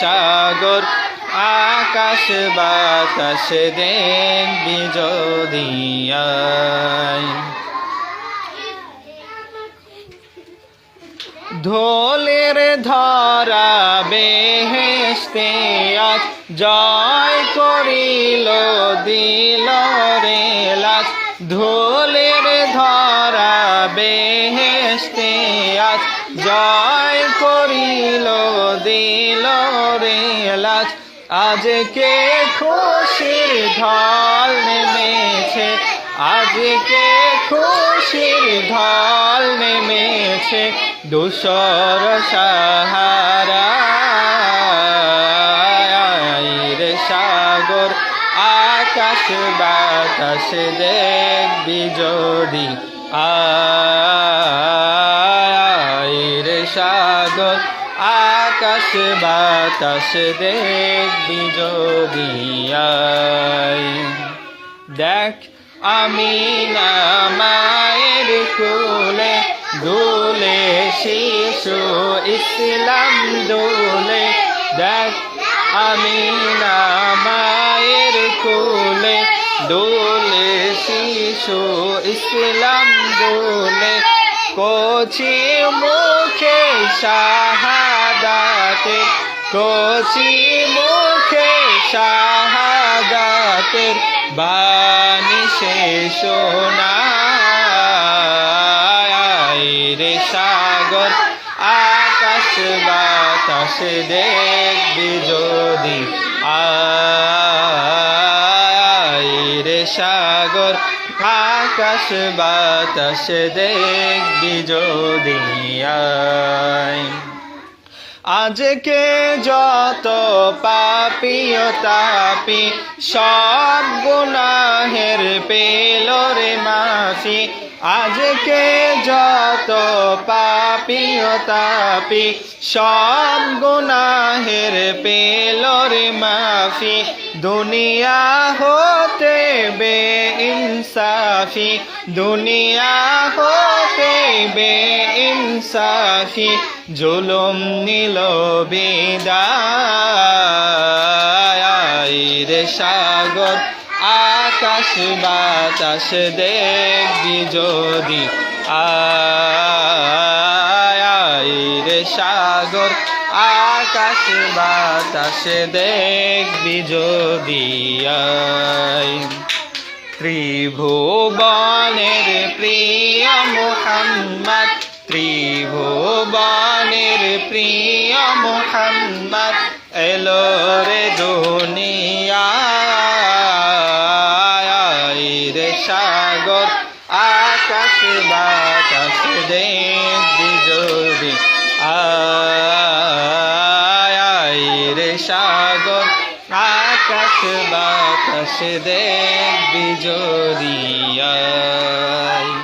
সাগর, আকাশ, বাতাস দেন আয় ধোলের ধরা বেহেস্তে আজ জয় করিল, দিল রে লাজ। ধোলের ধরা বেহেস্তে আজ জয় করিল দিল রে লাজ আজকে খুশির ঢল নেমেছে? আজকে খুশির ঢল নেমেছে? দুসর সাহারা। সাগর, আকাশ বাতাস দেখবি যদি আয় আকাশ বাতাস দেখবি যদি আয়। দেখ, আমি না মায়ের কোলে দোলে শিশু ইসলাম দোলে। দেখ, আমি না মায়ের কোলে দোলে শিশু ইসলাম দোলে। কচি মুখে শাহাদাতে, কচি মুখে শাহাদাতের বাণী সে শোনায়। রে সাগর, আকাশ বাতাস দেখবি যদি আয়। রে সাগর, আকাশ বাতাস দেখবি যদি আয়। আজকে যত পাপিও তাপি, সব গুনাহের পেল রে মাফি। আজকে যত পাপিও তাপি, সব গুনাহের পেল রে মাফি। দুনিয়া হতে বে ইনসাফি, দুনিয়া হতে বে ইনসাফি জুলুম নিল বিদায়। সাগর, আকাশ বাতাস দেখবি যদি আয়। রে সাগর, আকাশ বাতাস দেখবি যদি ত্রিভুবনের প্রিয় মোহাম্মদ ত্রিভুবনের প্রিয় মোহাম্মদ, এলো রে দুনিয়ায় রে সাগর, আকাশ বাতাস দেখবি যদি আয় রে সাগর, আকাশ বাতাস যদি আয়।